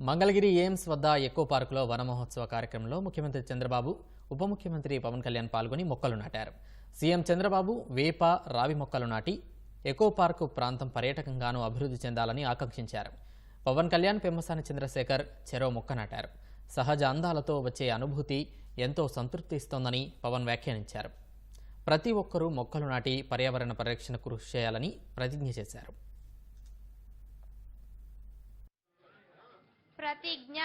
Mangalagiri AIIMS వద్ద echo పార్కులో వన మహోత్సవ కార్యక్రమంలో ముఖ్యమంత్రి చంద్రబాబు ఉప ముఖ్యమంత్రి పవన్ కళ్యాణ్ పాల్గొని మొక్కలు నాటారు. సీఎం చంద్రబాబు వేప రావి మొక్కలు నాటి ఎకో పార్కు ప్రాంతం పర్యాటకంగానూ అభివృద్ధి చెందాలని ఆకాంక్షించారు. పవన్ కళ్యాణ్ పెమ్మసాని చంద్రశేఖర్ చెరో మొక్క నాటారు. సహజ అందాలతో వచ్చే అనుభూతి ఎంతో సంతృప్తి ఇస్తోందని పవన్ వ్యాఖ్యానించారు. ప్రతి ఒక్కరూ మొక్కలు నాటి పర్యావరణ పరిరక్షణ కృషి చేయాలని ప్రతిజ్ఞ చేశారు. ప్రతిజ్ఞ.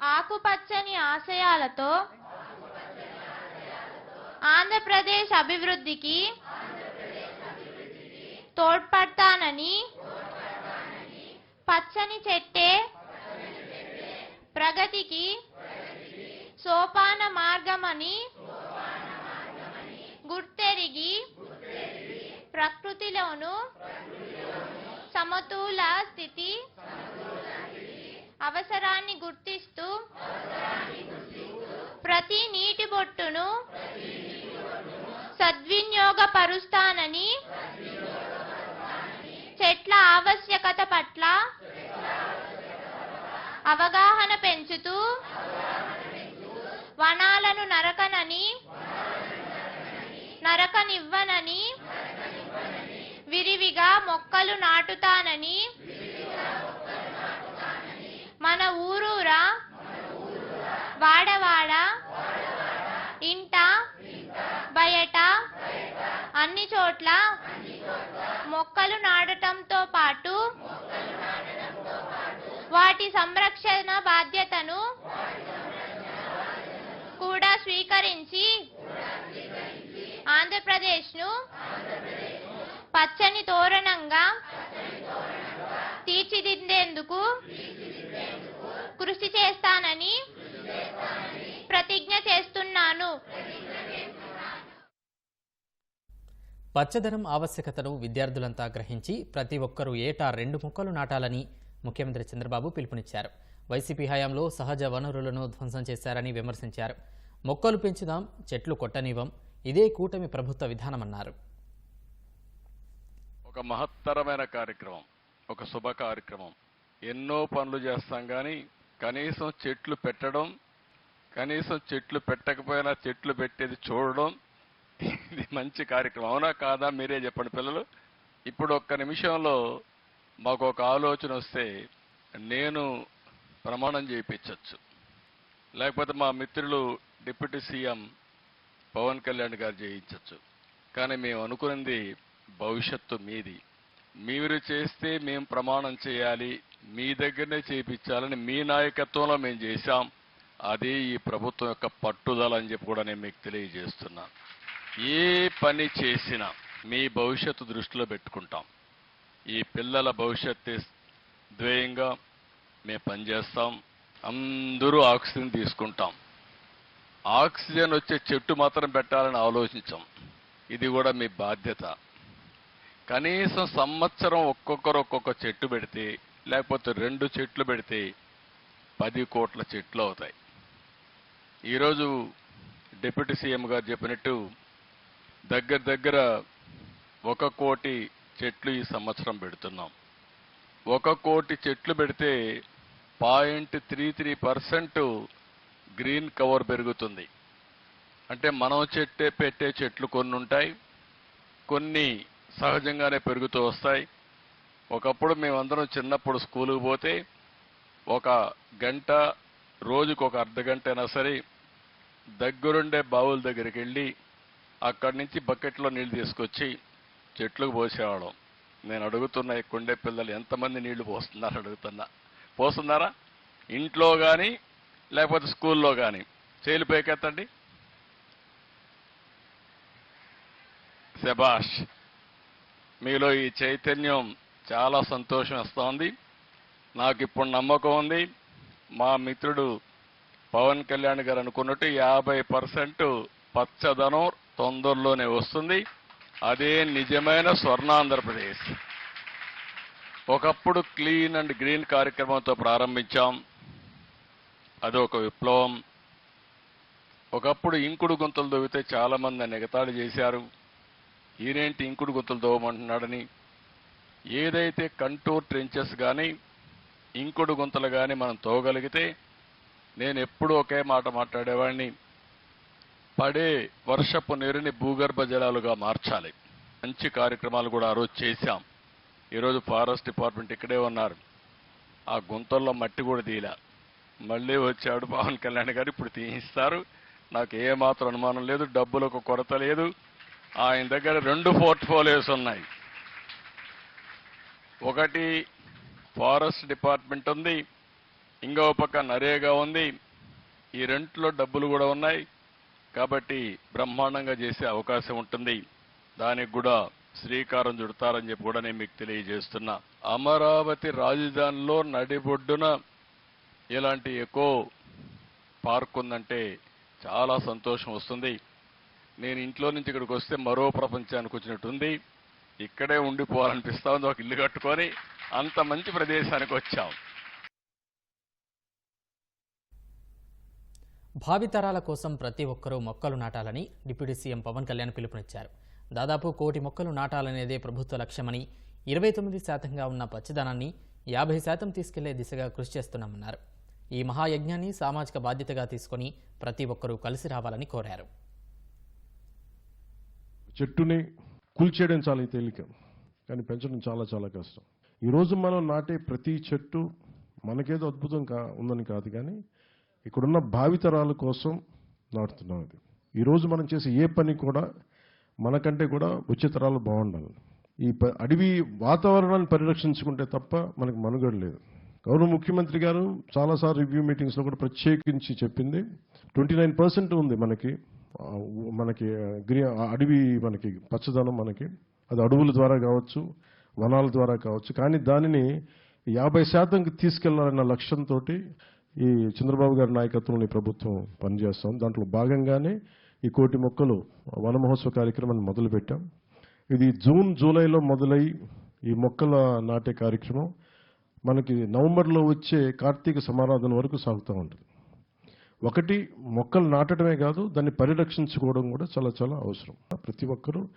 ఆకుపచ్చని ఆశయాలతో ఆంధ్రప్రదేశ్ అభివృద్ధికి తోడ్పడతానని పచ్చని చెట్టే ప్రగతికి సోపాన మార్గమని గుర్తెరిగి ప్రకృతిలోను సమతూల స్థితి? అవసరాన్ని గుర్తిస్తూ? ప్రతి నీటి బొట్టును సద్వినియోగపరుస్తానని? చెట్ల ఆవశ్యకత పట్ల అవగాహన పెంచుతూ? వనాలను నరకనని? నరకనివ్వనని? విరివిగా మొక్కలు నాటుతానని? మన ఊరూరా? వాడవాడ? ఇంట? బయట? అన్ని చోట్ల? మొక్కలు నాటడంతో పాటు? వాటి సంరక్షణ బాధ్యతను కూడా స్వీకరించి ఆంధ్రప్రదేశ్ను పచ్చని తోరణంగా తీర్చిదిద్దేందుకు కృషి చేస్తానని ప్రతిజ్ఞ చేస్తున్నాను. పచ్చదనం ఆవశ్యకతను విద్యార్థులంతా గ్రహించి ప్రతి ఒక్కరూ ఏటా రెండు మొక్కలు నాటాలని ముఖ్యమంత్రి చంద్రబాబు పిలుపునిచ్చారు. వైసీపీ హయాంలో సహజ వనరులను ధ్వంసం చేశారని విమర్శించారు. మొక్కలు పెంచుదాం చెట్లు కొట్టనివ్వం ఇదే కూటమి ప్రభుత్వ విధానమన్నారు. ఒక మహత్తరమైన కార్యక్రమం ఒక శుభ కార్యక్రమం. ఎన్నో పనులు చేస్తాం కానీ కనీసం చెట్లు పెట్టడం కనీసం చెట్లు పెట్టకపోయినా చెట్లు పెట్టేది చూడడం ఇది మంచి కార్యక్రమం. అవునా కాదా? మీరే చెప్పండి పిల్లలు. ఇప్పుడు ఒక్క నిమిషంలో మాకు ఒక ఆలోచన వస్తే నేను ప్రమాణం చేయించవచ్చు లేకపోతే మా మిత్రులు డిప్యూటీ సీఎం పవన్ కళ్యాణ్ గారు చేయించవచ్చు కానీ మేము అనుకున్నది భవిష్యత్తు మీది. మీరు చేస్తే మేము ప్రమాణం చేయాలి మీ దగ్గరనే చేయించాలని మీ నాయకత్వంలో మేము చేశాం. అది ఈ ప్రభుత్వం యొక్క పట్టుదల అని చెప్పి కూడా నేను మీకు తెలియజేస్తున్నాను ఏ పని చేసినా మీ భవిష్యత్తు దృష్టిలో పెట్టుకుంటాం. ఈ పిల్లల భవిష్యత్తు ధ్యేయంగా మేము పనిచేస్తాం. అందరూ ఆక్సిజన్ తీసుకుంటాం. ఆక్సిజన్ వచ్చే చెట్టు మాత్రం పెట్టాలని ఆలోచించాం. ఇది కూడా మీ బాధ్యత. కనీసం సంవత్సరం ఒక్కొక్కరు ఒక్కొక్క చెట్టు పెడితే లేకపోతే రెండు చెట్లు పెడితే పది కోట్ల చెట్లు అవుతాయి. ఈరోజు డిప్యూటీ సీఎం గారు చెప్పినట్టు దగ్గర దగ్గర ఒక కోటి చెట్లు ఈ సంవత్సరం పెడుతున్నాం. ఒక కోటి చెట్లు పెడితే point three three percent green cover పెరుగుతుంది. అంటే మనం చెట్టే పెట్టే చెట్లు కొన్ని ఉంటాయి కొన్ని సహజంగానే పెరుగుతూ వస్తాయి. ఒకప్పుడు మేమందరం చిన్నప్పుడు స్కూలుకు పోతే ఒక గంట రోజుకు ఒక అర్ధ గంట అయినా సరే దగ్గరుండే బావుల దగ్గరికి వెళ్ళి అక్కడి నుంచి బకెట్లో నీళ్ళు తీసుకొచ్చి చెట్లకు పోసేవాళ్ళం. నేను అడుగుతున్న ఈ కొండే పిల్లలు ఎంతమంది నీళ్ళు పోస్తున్నారు అడుగుతున్నా. పోస్తున్నారా? ఇంట్లో కానీ లేకపోతే స్కూల్లో కానీ చేలు పైకెత్తండి. శబాష్ మీలో ఈ చైతన్యం చాలా సంతోషం ఇస్తోంది నాకు ఇప్పుడు నమ్మకం ఉంది. మా మిత్రుడు పవన్ కళ్యాణ్ గారు అనుకున్నట్టు యాభై పర్సెంట్ పచ్చదనం తొందరలోనే వస్తుంది. అదే నిజమైన స్వర్ణాంధ్రప్రదేశ్. ఒకప్పుడు క్లీన్ అండ్ గ్రీన్ కార్యక్రమంతో ప్రారంభించాం. అది ఒక విప్లవం. ఒకప్పుడు ఇంకుడు గుంతలు దొవితే చాలామంది మంది చేశారు. ఈయనేంటి ఇంకుడు గుంతలు దోవమంటున్నాడని ఏదైతే కంటూర్ ట్రెంచెస్ కానీ ఇంకుడు గుంతలు కానీ మనం తోగలిగితే నేను ఎప్పుడూ ఒకే మాట మాట్లాడేవాడిని పడే వర్షపు నీరుని భూగర్భ జలాలుగా మార్చాలి. మంచి కార్యక్రమాలు కూడా ఆ రోజు చేశాం. ఈరోజు ఫారెస్ట్ డిపార్ట్మెంట్ ఇక్కడే ఉన్నారు. ఆ గుంతల్లో మట్టి కూడా తీయలే. మళ్ళీ వచ్చాడు పవన్ కళ్యాణ్ గారు ఇప్పుడు తీయిస్తారు. నాకు ఏ మాత్రం అనుమానం లేదు డబ్బులకు కొరత లేదు. ఆయన దగ్గర రెండు పోర్ట్ఫోలియోస్ ఉన్నాయి. ఒకటి ఫారెస్ట్ డిపార్ట్మెంట్ ఉంది ఇంకో పక్క నరేగా ఉంది. ఈ రెంట్లో డబ్బులు కూడా ఉన్నాయి కాబట్టి బ్రహ్మాండంగా చేసే అవకాశం ఉంటుంది. దానికి కూడా శ్రీకారం చుడతారని చెప్పి కూడా నేను మీకు తెలియజేస్తున్నా. అమరావతి రాజధానిలో నడిబొడ్డున ఇలాంటి ఎకో పార్క్ ఉందంటే చాలా సంతోషం వస్తుంది. నేను ఇంట్లో నుంచి ఇక్కడికి వస్తే మరో ప్రపంచానికి వచ్చినట్టుంది ఇక్కడే ఉండిపోవాలనిపిస్తా ఉంది ఒక ఇల్లు కట్టుకొని అంత మంచి ప్రదేశానికి వచ్చాం. భావితరాల కోసం ప్రతి ఒక్కరూ మొక్కలు నాటాలని డిప్యూటీ సీఎం పవన్ కళ్యాణ్ పిలుపునిచ్చారు. దాదాపు కోటి మొక్కలు నాటాలనేదే ప్రభుత్వ లక్ష్యమని ఇరవై తొమ్మిది శాతంగా ఉన్న పచ్చదనాన్ని యాభై శాతం తీసుకెళ్ళే దిశగా కృషి చేస్తున్నామన్నారు. ఈ మహాయజ్ఞాన్ని సామాజిక బాధ్యతగా తీసుకొని ప్రతి ఒక్కరూ కలిసి రావాలని కోరారు. చెట్టుని కూల్చేయడం చాలా తేలిక కానీ పెంచడం చాలా చాలా కష్టం. ఈరోజు మనం నాటే ప్రతి చెట్టు మనకేదో అద్భుతం కా ఉందని కాదు కానీ ఇక్కడున్న భావితరాల కోసం నాటుతున్నాం అది. ఈరోజు మనం చేసే ఏ పని కూడా మనకంటే కూడా వచ్చే తరాలు బాగుండాలి. ఈ ప- అడవి వాతావరణాన్ని పరిరక్షించుకుంటే తప్ప మనకు మనుగడ లేదు. గౌరవ ముఖ్యమంత్రి గారు చాలాసార్లు రివ్యూ మీటింగ్స్లో కూడా ప్రత్యేకించి చెప్పింది. ట్వంటీ నైన్ పర్సెంట్ ఉంది మనకి. మనకి గ్రీ అడవి మనకి పచ్చదనం మనకి అది అడవుల ద్వారా కావచ్చు వనాల ద్వారా కావచ్చు. కానీ దానిని యాభై శాతంకి తీసుకెళ్ళాలన్న లక్ష్యంతో ఈ చంద్రబాబు గారి నాయకత్వంలో ఈ ప్రభుత్వం పనిచేస్తాం దాంట్లో భాగంగానే ఈ కోటి మొక్కలు వన మహోత్సవ కార్యక్రమాన్ని మొదలుపెట్టాం. ఇది జూన్ జూలైలో మొదలై ఈ మొక్కల నాటే కార్యక్రమం మనకి నవంబర్లో వచ్చే కార్తీక సమారాధన వరకు సాగుతూ ఉంటుంది. ఒకటి మొక్కలు నాటడమే కాదు దాన్ని పరిరక్షించుకోవడం కూడా చాలా చాలా అవసరం. ప్రతి ఒక్కరూ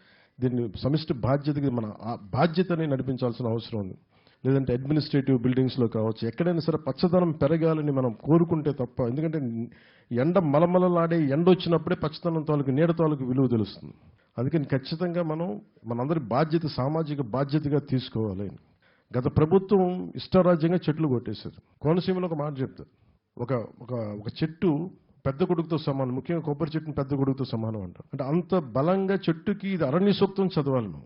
దీన్ని సమిష్టి బాధ్యతగా మన ఆ బాధ్యతని నడిపించాల్సిన అవసరం ఉంది. లేదంటే అడ్మినిస్ట్రేటివ్ బిల్డింగ్స్లో కావచ్చు ఎక్కడైనా సరే పచ్చదనం పెరగాలని మనం కోరుకుంటే తప్ప ఎందుకంటే ఎండ మలమలలాడే ఎండ వచ్చినప్పుడే పచ్చదనం తాలూకు నీడ తాలూకు విలువ తెలుస్తుంది. అందుకని ఖచ్చితంగా మనం మనందరి బాధ్యత సామాజిక బాధ్యతగా తీసుకోవాలి. గత ప్రభుత్వం ఇష్టారాజ్యంగా చెట్లు కొట్టేశారు. కోనసీమలో ఒక మాట చెప్తారు. ఒక ఒక ఒక చెట్టు పెద్ద కొడుకుతో సమానం. ముఖ్యంగా కొబ్బరి చెట్టుని పెద్ద కొడుకుతో సమానం అంటారు. అంటే అంత బలంగా చెట్టుకి ఇది అరణ్య సూక్తం చదవాలి మనం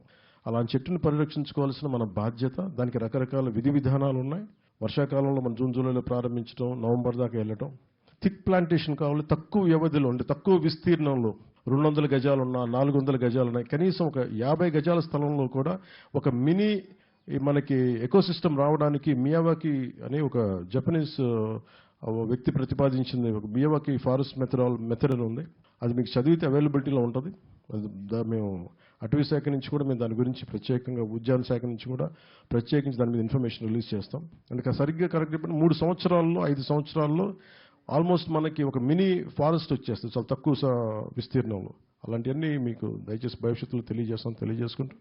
అలాంటి చెట్టుని పరిరక్షించుకోవాల్సిన మన బాధ్యత దానికి రకరకాల విధి విధానాలు ఉన్నాయి. వర్షాకాలంలో మనం జూన్ జూలైలో ప్రారంభించడం నవంబర్ దాకా వెళ్ళటం. థిక్ ప్లాంటేషన్ కావాలి తక్కువ వ్యవధిలో అంటే తక్కువ విస్తీర్ణంలో. రెండు వందల గజాలు ఉన్నా నాలుగు వందల గజాలు ఉన్నాయి కనీసం ఒక యాభై గజాల స్థలంలో కూడా ఒక మినీ ఈ మనకి ఎకోసిస్టమ్ రావడానికి మియావాకి అనే ఒక జపనీస్ వ్యక్తి ప్రతిపాదించింది ఒక మియావాకి ఫారెస్ట్ మెథడాల్ మెథడ్ అని ఉంది. అది మీకు చదివితే అవైలబిలిటీలో ఉంటుంది. అది దా- మేము అటవీ శాఖ నుంచి కూడా మేము దాని గురించి ప్రత్యేకంగా ఉద్యాన శాఖ నుంచి కూడా ప్రత్యేకించి దాని మీద ఇన్ఫర్మేషన్ రిలీజ్ చేస్తాం. అంటే సరిగ్గా కరెక్ట్ చెప్పండి మూడు సంవత్సరాల్లో ఐదు సంవత్సరాల్లో ఆల్మోస్ట్ మనకి ఒక మినీ ఫారెస్ట్ వచ్చేస్తుంది. చాలా తక్కువ విస్తీర్ణంలో. అలాంటివన్నీ మీకు దయచేసి భవిష్యత్తులో తెలియజేస్తాం తెలియజేసుకుంటూ